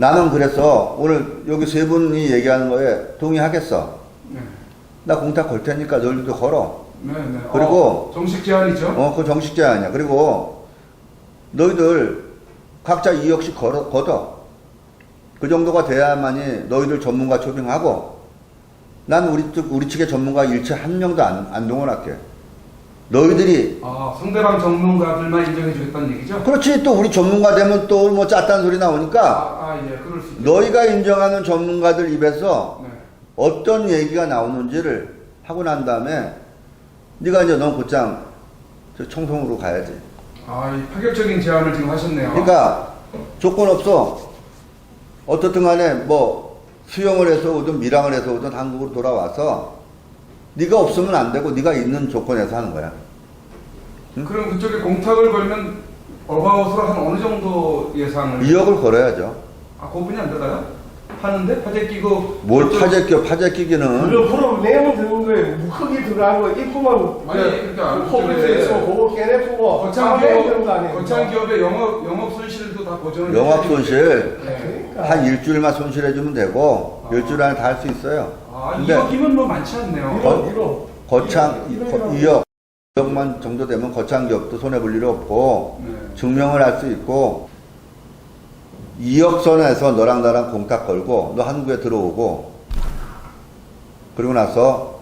나는 그래서 오늘 여기 세 분이 얘기하는 거에 동의하겠어. 네. 나 공탁 걸 테니까 너희들도 걸어. 네, 네. 그리고- 어, 정식 제안이죠? 어, 그 정식 제안이야. 그리고 너희들 각자 2억씩 걸어, 걷어. 그 정도가 돼야만이 너희들 전문가 초빙하고 난 우리 측, 우리 측의 전문가 일체 한 명도 안, 안 동원할게. 너희들이 아, 상대방 전문가들만 인정해 주겠다는 얘기죠? 그렇지 또 우리 전문가 되면 또 뭐 짰다는 소리 나오니까 아, 아, 예, 그럴 수 있죠. 너희가 인정하는 전문가들 입에서 네. 어떤 얘기가 나오는지를 하고 난 다음에 네가 이제 넌 곧장 저 청송으로 가야지. 아, 이 파격적인 제안을 지금 하셨네요. 그러니까 조건 없어. 어떻든 간에 뭐 수영을 해서 오든 밀항을 해서 오든 한국으로 돌아와서 네가 없으면 안 되고 네가 있는 조건에서 하는 거야. 그럼 그쪽에 공탁을 걸면 어바웃으로 한 어느 정도 예상을? 2억을 걸어야죠. 아, 그분이 안 들어가요? 하는데 파재 끼고 뭘 그쪽- 파재 끼워 파재 끼기는 그거 프로 내용 드는 거에 뭐 크게 들어가고 입구만 아니, 그러니까 포브레스 그쪽에 있으면 그거 깨내고 거창 거 기업, 아니에요? 거창 기업의 영업 영업 손실도 다 보전을 영업 손실. 네. 그러니까 한 일주일만 손실해주면 되고 아. 일주일 안에 다 할 수 있어요. 아, 근데 2억이면 뭐 많지 않네요. 거- 1억 1억 거창 이거- 2억 2억만 정도 되면 거창 기업도 손해 볼일 없고 네. 증명을 할 수 있고 2억 선에서 너랑 나랑 공탁 걸고 너 한국에 들어오고 그리고 나서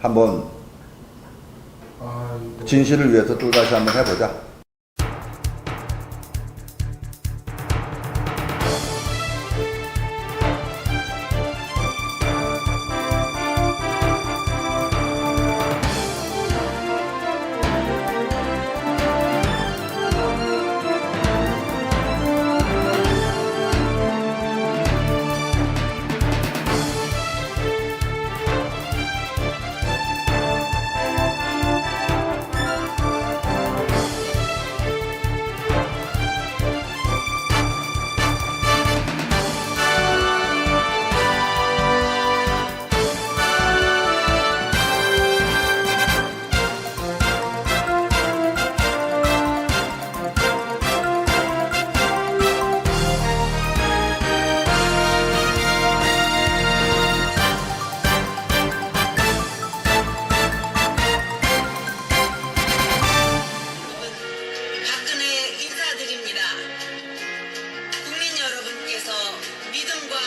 한번 아, 이거. 진실을 위해서 또 다시 한번 해보자.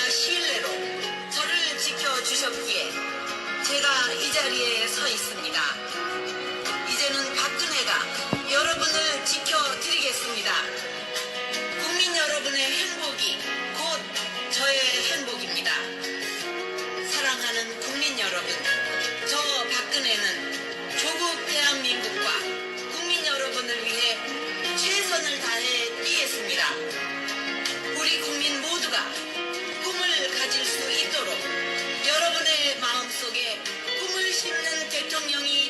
신뢰로 저를 지켜주셨기에 제가 이 자리에 서 있습니다. 이제는 박근혜가 여러분을 지켜드리겠습니다. 국민 여러분의 행복이 곧 저의 행복입니다. 사랑하는 국민 여러분, 저 박근혜는 조국 대한민국과 국민 여러분을 위해 최선을 다해 뛰겠습니다. 우리 국민 모두가 심는 대통령이